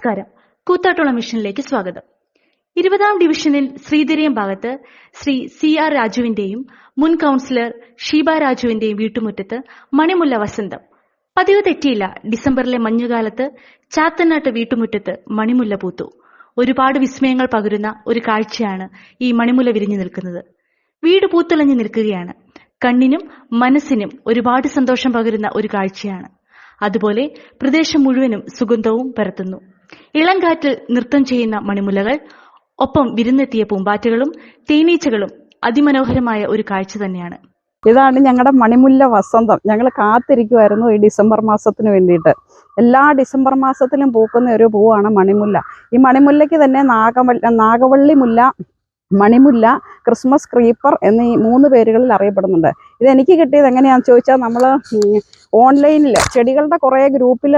നമസ്കാരം. കൂത്താട്ടുള്ള മിഷനിലേക്ക് സ്വാഗതം. ഇരുപതാം ഡിവിഷനിൽ ശ്രീധരിയം ഭാഗത്ത് ശ്രീ സി ആർ രാജുവിന്റെയും മുൻ കൌൺസിലർ ഷീബ രാജുവിന്റെയും വീട്ടുമുറ്റത്ത് മണിമുല്ല വസന്തം. പതിവ് തെറ്റിയില്ല. ഡിസംബറിലെ മഞ്ഞുകാലത്ത് ചാത്തനാട്ട് വീട്ടുമുറ്റത്ത് മണിമുല്ല പൂത്തു. ഒരുപാട് വിസ്മയങ്ങൾ പകരുന്ന ഒരു കാഴ്ചയാണ് ഈ മണിമുല്ല വിരിഞ്ഞു നിൽക്കുന്നത്. വീട് പൂത്തുളഞ്ഞു നിൽക്കുകയാണ്. കണ്ണിനും മനസ്സിനും ഒരുപാട് സന്തോഷം പകരുന്ന ഒരു കാഴ്ചയാണ്. അതുപോലെ പ്രദേശം മുഴുവനും സുഗന്ധവും പരത്തുന്നു. ഇളം കാറ്റിൽ നൃത്തം ചെയ്യുന്ന മണിമുലകൾ ഒപ്പം വിരുന്നെത്തിയ പൂമ്പാറ്റകളും തേനീച്ചകളും അതിമനോഹരമായ ഒരു കാഴ്ച തന്നെയാണ്. ഇതാണ് ഞങ്ങളുടെ മണിമുല്ല വസന്തം. ഞങ്ങൾ കാത്തിരിക്കുമായിരുന്നു ഈ ഡിസംബർ മാസത്തിന് വേണ്ടിയിട്ട്. എല്ലാ ഡിസംബർ മാസത്തിലും പൂക്കുന്ന ഒരു പൂവാണ് മണിമുല്ല. ഈ മണിമുല്ലയ്ക്ക് തന്നെ നാഗവല്ല നാഗവള്ളി മുല്ല മണിമുല്ല ക്രിസ്മസ് ക്രീപ്പർ എന്നീ മൂന്ന് പേരുകളിൽ അറിയപ്പെടുന്നുണ്ട്. ഇത് എനിക്ക് കിട്ടിയത് എങ്ങനെയാണെന്ന് ചോദിച്ചാൽ നമ്മൾ ഓൺലൈനിൽ ചെടികളുടെ കുറേ ഗ്രൂപ്പിൽ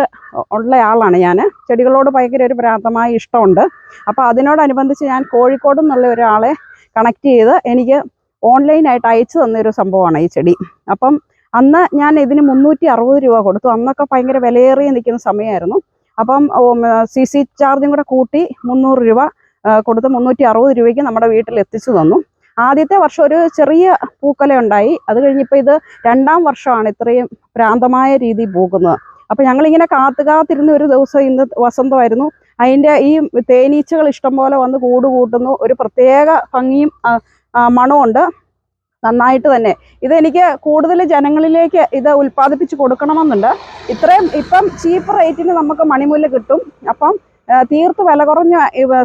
ഉള്ള ആളാണ് ഞാൻ ചെടികളോട് ഭയങ്കര ഒരു പ്രാന്തമായ ഇഷ്ടമുണ്ട്. അപ്പോൾ അതിനോടനുബന്ധിച്ച് ഞാൻ കോഴിക്കോട് നിന്നുള്ള ഒരാളെ കണക്ട് ചെയ്ത് എനിക്ക് ഓൺലൈനായിട്ട് അയച്ചു തന്നൊരു സംഭവമാണ് ഈ ചെടി. അപ്പം അന്ന് ഞാൻ ഇതിന് മുന്നൂറ്റി അറുപത് രൂപ കൊടുത്തു. അന്നൊക്കെ ഭയങ്കര വിലയേറിയ നിൽക്കുന്ന സമയമായിരുന്നു. അപ്പം സി സി ചാർജും കൂടെ കൂട്ടി മുന്നൂറ് രൂപ കൊടുത്ത് മുന്നൂറ്റി അറുപത് രൂപയ്ക്ക് നമ്മുടെ വീട്ടിൽ എത്തിച്ചു തന്നു. ആദ്യത്തെ വർഷം ഒരു ചെറിയ പൂക്കല ഉണ്ടായി. അത് കഴിഞ്ഞിപ്പോൾ ഇത് രണ്ടാം വർഷമാണ് ഇത്രയും പ്രാന്തമായ രീതി പൂക്കുന്നത് അപ്പം ഞങ്ങളിങ്ങനെ കാത്തു കാത്തിരുന്ന ഒരു ദിവസം ഇന്ന് വസന്തമായിരുന്നു. അതിന്റെ ഈ തേനീച്ചകൾ ഇഷ്ടംപോലെ വന്ന് കൂട് കൂട്ടുന്നു. ഒരു പ്രത്യേക ഭംഗിയും മണമുണ്ട് നന്നായിട്ട് തന്നെ. ഇതെനിക്ക് കൂടുതൽ ജനങ്ങളിലേക്ക് ഇത് ഉൽപ്പാദിപ്പിച്ച് കൊടുക്കണമെന്നുണ്ട്. ഇത്രയും ഇപ്പം ചീപ്പ് റേറ്റിന് നമുക്ക് മണിമുല്ല കിട്ടും. അപ്പം തീർത്ത് വില കുറഞ്ഞ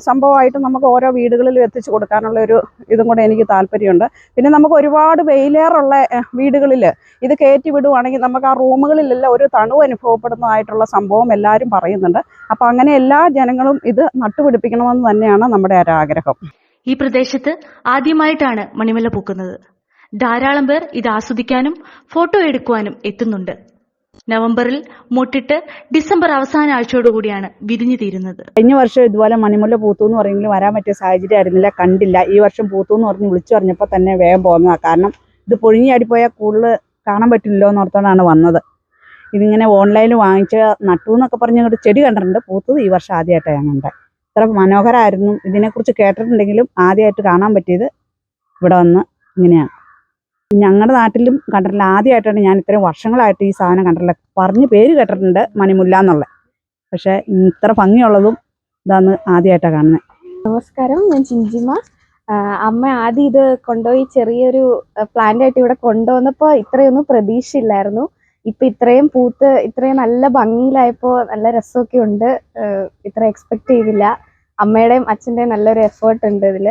സംഭവമായിട്ട് നമുക്ക് ഓരോ വീടുകളിലും എത്തിച്ചു കൊടുക്കാനുള്ള ഒരു ഇതും കൂടെ എനിക്ക് താല്പര്യമുണ്ട്. പിന്നെ നമുക്ക് ഒരുപാട് വെയിലേറുള്ള വീടുകളിൽ ഇത് കയറ്റി വിടുവാണെങ്കിൽ നമുക്ക് ആ റൂമുകളിലെല്ലാം ഒരു തണുവ് അനുഭവപ്പെടുന്നതായിട്ടുള്ള സംഭവം എല്ലാവരും പറയുന്നുണ്ട്. അപ്പോൾ അങ്ങനെ എല്ലാ ജനങ്ങളും ഇത് നട്ടുപിടിപ്പിക്കണമെന്ന് തന്നെയാണ് നമ്മുടെ ഒരു ആഗ്രഹം. ഈ പ്രദേശത്ത് ആദ്യമായിട്ടാണ് മണിമല പൂക്കുന്നത്. ധാരാളം പേർ ഇത് ആസ്വദിക്കാനും ഫോട്ടോ എടുക്കുവാനും എത്തുന്നുണ്ട്. നവംബറിൽ മുട്ടിട്ട് ഡിസംബർ അവസാന ആഴ്ചയോടുകൂടിയാണ് വിരിഞ്ഞു തീരുന്നത് കഴിഞ്ഞ വർഷം ഇതുപോലെ മണിമുല്ല പൂത്തു എന്ന് പറയുമെങ്കിലും വരാൻ പറ്റിയ സാഹചര്യം ആയിരുന്നില്ല കണ്ടില്ല. ഈ വർഷം പൂത്തു എന്ന് പറഞ്ഞ് വിളിച്ചു പറഞ്ഞപ്പോൾ തന്നെ വേഗം പോകുന്നതാണ് കാരണം ഇത് പൊഴിഞ്ഞാടിപ്പോയാൽ കൂടുതൽ കാണാൻ പറ്റില്ലല്ലോ എന്ന് ഓർത്തോണ്ടാണ് വന്നത്. ഇതിങ്ങനെ ഓൺലൈനിൽ വാങ്ങിച്ച നട്ടു എന്നൊക്കെ പറഞ്ഞ ഒരു ചെടി കണ്ടിട്ടുണ്ട്. പൂത്തത് ഈ വർഷം ആദ്യമായിട്ടാണ് ഞാൻ കണ്ടത്. ഇത്ര മനോഹരമായിരുന്നു. ഇതിനെക്കുറിച്ച് കേട്ടിട്ടുണ്ടെങ്കിലും ആദ്യമായിട്ട് കാണാൻ പറ്റിയത് ഇവിടെ വന്ന് ഇങ്ങനെയാണ്. ഞങ്ങളുടെ നാട്ടിലും കണ്ടിട്ടില്ല. ആദ്യമായിട്ടാണ് ഞാൻ ഇത്രയും വർഷങ്ങളായിട്ട് ഈ സാധനം കണ്ടിട്ടില്ല പറഞ്ഞ് പേര് കേട്ടിട്ടുണ്ട് മണിമുല്ല എന്നുള്ളത്. പക്ഷേ ഇത്ര ഭംഗിയുള്ളതും ഇതാന്ന് ആദ്യമായിട്ടാണ് കാണുന്നത് നമസ്കാരം. ഞാൻ ചിഞ്ചിമ. അമ്മ ആദ്യം ഇത് കൊണ്ടുപോയി ചെറിയൊരു പ്ലാന്റായിട്ട് ഇവിടെ കൊണ്ടുവന്നപ്പോൾ ഇത്രയൊന്നും പ്രതീക്ഷയില്ലായിരുന്നു. ഇപ്പൊ ഇത്രയും പൂത്ത് ഇത്രയും നല്ല ഭംഗിയിലായപ്പോൾ നല്ല രസമൊക്കെ ഉണ്ട്. ഇത്ര എക്സ്പെക്ട് ചെയ്തില്ല. അമ്മയുടെയും അച്ഛന്റെയും നല്ലൊരു എഫേർട്ട് ഉണ്ട് ഇതിൽ.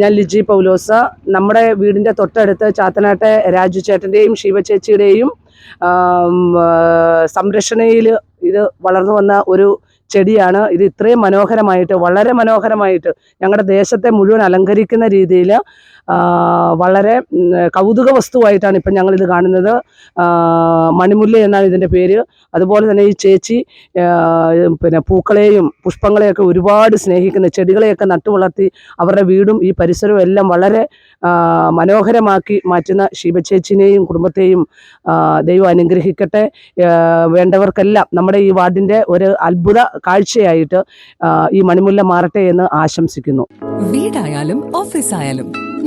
ഞാൻ ലിജി പൗലോസ. നമ്മുടെ വീടിന്റെ തൊട്ടടുത്ത് ചാത്തനാട്ടെ രാജു ചേട്ടന്റെയും ശിവ ചേച്ചിയുടെയും സംരക്ഷണയിൽ ഇത് വളർന്നു വന്ന ഒരു ചെടിയാണ്. ഇത് ഇത്രയും മനോഹരമായിട്ട് വളരെ മനോഹരമായിട്ട് ഞങ്ങളുടെ ദേശത്തെ മുഴുവൻ അലങ്കരിക്കുന്ന രീതിയിൽ വളരെ കൗതുക വസ്തുവായിട്ടാണ് ഇപ്പം ഞങ്ങളിത് കാണുന്നത്. മണിമുല്ല എന്നാണ് ഇതിന്റെ പേര്. അതുപോലെ തന്നെ ഈ ചേച്ചി പിന്നെ പൂക്കളെയും പുഷ്പങ്ങളെയൊക്കെ ഒരുപാട് സ്നേഹിക്കുന്ന ചെടികളെയൊക്കെ നട്ടു വളർത്തി അവരുടെ വീടും ഈ പരിസരവും എല്ലാം വളരെ മനോഹരമാക്കി മാറ്റുന്ന ശിവചേച്ചിനെയും കുടുംബത്തെയും ദൈവം അനുഗ്രഹിക്കട്ടെ. വേണ്ടവർക്കെല്ലാം നമ്മുടെ ഈ വാർഡിന്റെ ഒരു അത്ഭുത കാഴ്ചയായിട്ട് ഈ മണിമുല്ല മാറട്ടെ എന്ന് ആശംസിക്കുന്നു. വീടായാലും ഓഫീസായാലും